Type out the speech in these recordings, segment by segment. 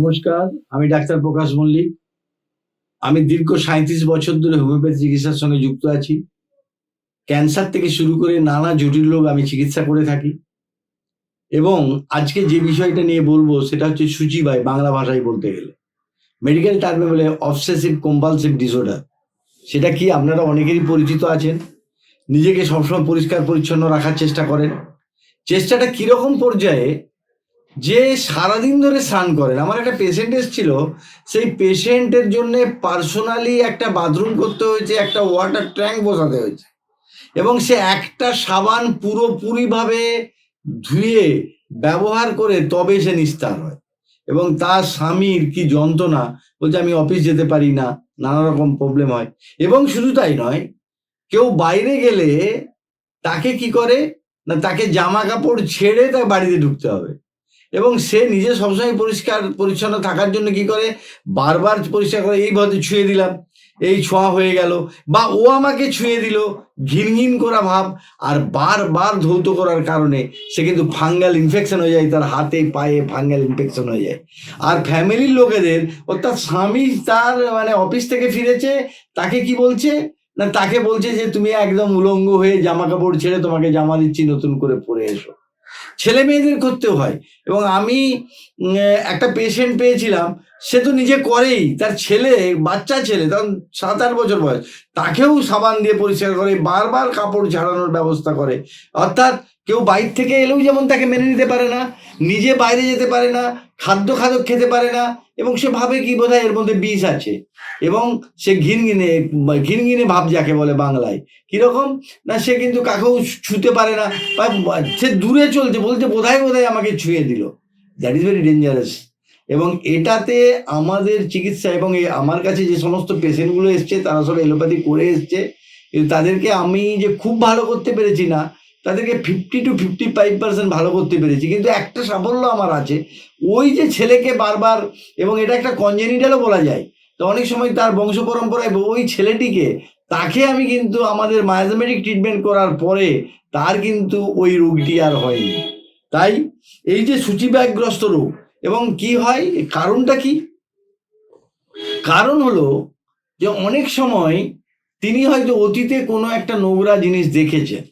নমস্কার, আমি ডাক্তার প্রকাশ মল্লিক। আমি দীর্ঘ সাঁত্রিশ বছর ধরে হোমিওপ্যাথি চিকিৎসার সঙ্গে যুক্ত আছি। ক্যান্সার থেকে শুরু করে নানা জটিল রোগ আমি চিকিৎসা করে থাকি। এবং আজকে যে বিষয়টা নিয়ে বলব, সেটা হচ্ছে সূচিবাই বাংলা ভাষায় বলতে গেলে। মেডিকেল টার্মে বলে অবসেসিভ কম্পালসিভ ডিসঅর্ডার সেটা কি আপনারা অনেকেরই পরিচিত আছেন? নিজেকে সবসময় পরিষ্কার পরিচ্ছন্ন রাখার চেষ্টা করেন। চেষ্টাটা কীরকম পর্যায়ে যে সারাদিন ধরে স্নান করেন, আমার একটা পেশেন্ট এসেছিল, সেই পেশেন্টের জন্য পার্সোনালি একটা বাথরুম করতে হয়েছে, একটা ওয়াটার ট্যাঙ্ক বসাতে হয়েছে। এবং সে একটা সাবান পুরোপুরিভাবে ধুয়ে ব্যবহার করে তবে সে নিস্তার হয়। এবং তার স্বামীর কি যন্ত্রণা, বলছে আমি অফিস যেতে পারি না, নানা রকম প্রবলেম হয়। এবং শুধু তাই নয়, কেউ বাইরে গেলে তাকে কি করে, না তাকে জামা কাপড় ছেড়ে তাকে বাড়িতে ঢুকতে হবে। এবং সে নিজে সবসময় পরিষ্কার, পরিচ্ছন্ন থাকার জন্য কি করে? বারবার পরিষ্কার করে, এই ছুঁয়ে দিলাম। এই ছোঁয়া হয়ে গেল। বা, ও আমাকে ছুঁয়ে দিল। ঘিনঘিন করা ভাব আর বারবার ধৌত করার কারণে সে কিন্তু ফাঙ্গাল ইনফেকশন হয়ে যায়, তার হাতে, পায়ে ফাঙ্গাল ইনফেকশন হয়ে যায়। আর ফ্যামিলির লোকেদের, অর্থাৎ স্বামী তার মানে অফিস থেকে ফিরেছে, তাকে কি বলছে? না, তাকে বলছে যে, তুমি একদম উলঙ্গ হয়ে জামা কাপড় ছেড়ে তোমাকে জামা দিচ্ছি, নতুন করে পরে এসো। ছেলে মেয়েদের করতেও হয়। এবং আমি একটা পেশেন্ট পেয়েছিলাম, সে তো নিজে করেই, তার ছেলে, বাচ্চা ছেলে, তখন সাত আট বছর বয়স, তাকেও সাবান দিয়ে পরিষ্কার করে, বারবার কাপড় ঝাড়ানোর ব্যবস্থা করে। অর্থাৎ কেউ বাইরে থেকে এলেও যেমন তাকে মেনে নিতে পারে না, নিজে বাইরে যেতে পারে না, খাদ্য খাদক খেতে পারে না, এবং সে ভাবে কি বোধহয় এর মধ্যে বিষ আছে। এবং সে ঘিনঘিনে ঘিনঘিনে ভাব যাকে বলে বাংলায়। কীরকম? না সে কিন্তু কাকেও ছুতে পারে না, বা সে দূরে চলছে বলছে বোধহয় বোধহয় আমাকে ছুঁয়ে দিল। দ্যাট ইজ ভেরি ডেঞ্জারাস এবং এটাতে আমাদের চিকিৎসা এবং আমার কাছে যে সমস্ত পেশেন্টগুলো এসছে, তারা সব এলোপ্যাথি করে এসছে তাদেরকে আমি যে খুব ভালো করতে পেরেছি না তাদেরকে fifty to fifty five percent ভালো করতে পেরেছি। কিন্তু একটা সাফল্য আমার আছে, ওই যে ছেলেকে বারবার, এবং এটা একটা কনজেনিটালও বলা যায়, তো অনেক সময় তার বংশ পরম্পরায় ওই ছেলেটিকে, তাকে আমি কিন্তু আমাদের মায়াজমেটিক ট্রিটমেন্ট করার পরে, তার কিন্তু ওই রোগটি আর হয়নি। তাই, এই যে সূচিব্যাগগ্রস্ত রোগ, এবং কি হয় কারণটা কি? কারণ হলো যে অনেক সময় তিনি হয়তো অতীতে কোনো একটা নোংরা জিনিস দেখেছেন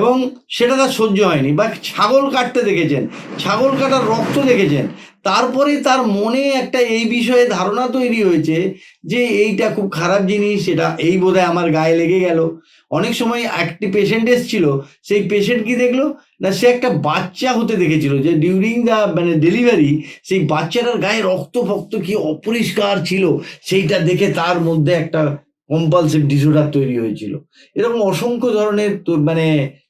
এবং সেটা তার সহ্য হয়নি। বা ছাগল কাটতে দেখেছেন, ছাগল কাটার রক্ত দেখেছেন, তারপরে তার মনে একটা এই বিষয়ে ধারণা তৈরি হয়েছে যে এইটা খুব খারাপ জিনিস, এটা এই বোধহয় আমার গায়ে লেগে গেল। অনেক সময় একটি পেশেন্ট এসেছিল, সেই পেশেন্ট কি দেখল? না, সে একটা বাচ্চা হতে দেখেছিল যে ডিউরিং দ্য মানে ডেলিভারি সেই বাচ্চাটার গায়ে রক্ত ফক্ত কি অপরিষ্কার ছিল, সেইটা দেখে তার মধ্যে একটা কম্পালসিভ ডিসঅর্ডার তৈরি হয়েছিল। এরকম অসংখ্য ধরনের মানে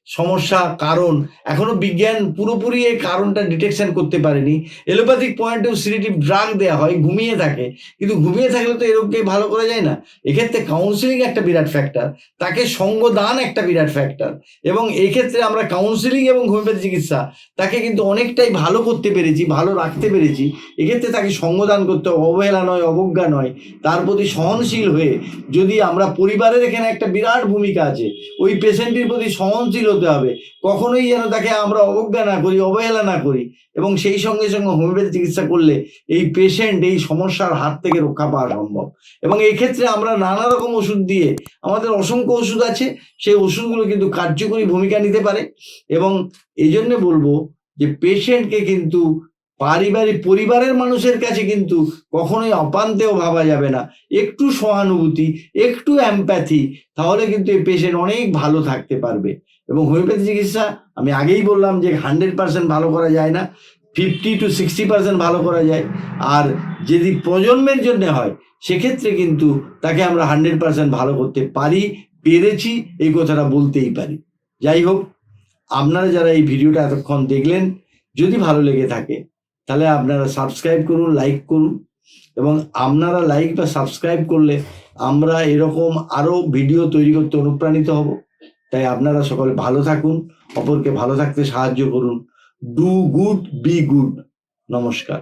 সমস্যা, কারণ এখনও বিজ্ঞান পুরোপুরি এই কারণটা ডিটেকশন করতে পারেনি। Allopathic point of sedative drug দেওয়া হয়, ঘুমিয়ে থাকে। কিন্তু ঘুমিয়ে থাকলে তো এরকমকে ভালো করা যায় না। এক্ষেত্রে কাউন্সিলিং একটা বিরাট ফ্যাক্টর তাকে সঙ্গদান একটা বিরাট ফ্যাক্টর এবং এক্ষেত্রে আমরা কাউন্সিলিং এবং হোমিওপ্যাথি চিকিৎসা, তাকে কিন্তু অনেকটাই ভালো করতে পেরেছি, ভালো রাখতে পেরেছি। এক্ষেত্রে তাকে সঙ্গদান করতে অবহেলা নয়, অবজ্ঞা নয়। তার প্রতি সহনশীল হয়ে যদি আমরা পরিবারের এখানে একটা বিরাট ভূমিকা আছে, ওই পেশেন্টের প্রতি সহনশীল হতে হবে। কখনোই যেন তাকে আমরা অবজ্ঞা না করি, অবহেলা না করি এবং সেই সঙ্গে সঙ্গে হোমিওপ্যাথি চিকিৎসা করলে এই পেশেন্ট এই সমস্যার হাত থেকে রক্ষা পাওয়া সম্ভব। এবং এই ক্ষেত্রে আমরা নানা রকম ওষুধ দিয়ে আমাদের অসংখ্য ওষুধ আছে, সেই ওষুধগুলো কিন্তু কার্যকরী ভূমিকা নিতে পারে। এবং এই জন্যে বলব যে পেশেন্টকে কিন্তু পারিবারিক পরিবারের মানুষের কাছে কিন্তু কখনোই অপান্তেও ভাবা যাবে না। একটু সহানুভূতি, একটু অ্যাম্প্যাথি তাহলে কিন্তু এই পেশেন্ট অনেক ভালো থাকতে পারবে। এবং হোমিওপ্যাথি চিকিৎসা, আমি আগেই বললাম যে হান্ড্রেড পার্সেন্ট ভালো করা যায় না ফিফটি টু সিক্সটি পার্সেন্ট ভালো করা যায়। আর যদি প্রজন্মের জন্য হয়, সেক্ষেত্রে কিন্তু তাকে আমরা হান্ড্রেড পার্সেন্ট ভালো করতে পারি, পেরেছি, এই কথাটা বলতেই পারি। যাই হোক, আপনারা যারা এই ভিডিওটা এতক্ষণ দেখলেন, যদি ভালো লেগে থাকে তাহলে আপনারা সাবস্ক্রাইব করুন লাইক করুন এবং আপনারা লাইক বা সাবস্ক্রাইব করলে আমরা এরকম আরও ভিডিও তৈরি করতে অনুপ্রাণিত হব। তাই আপনারা সকলে ভালো থাকুন, অপরকে ভালো থাকতে সাহায্য করুন। ডু গুড বি গুড নমস্কার।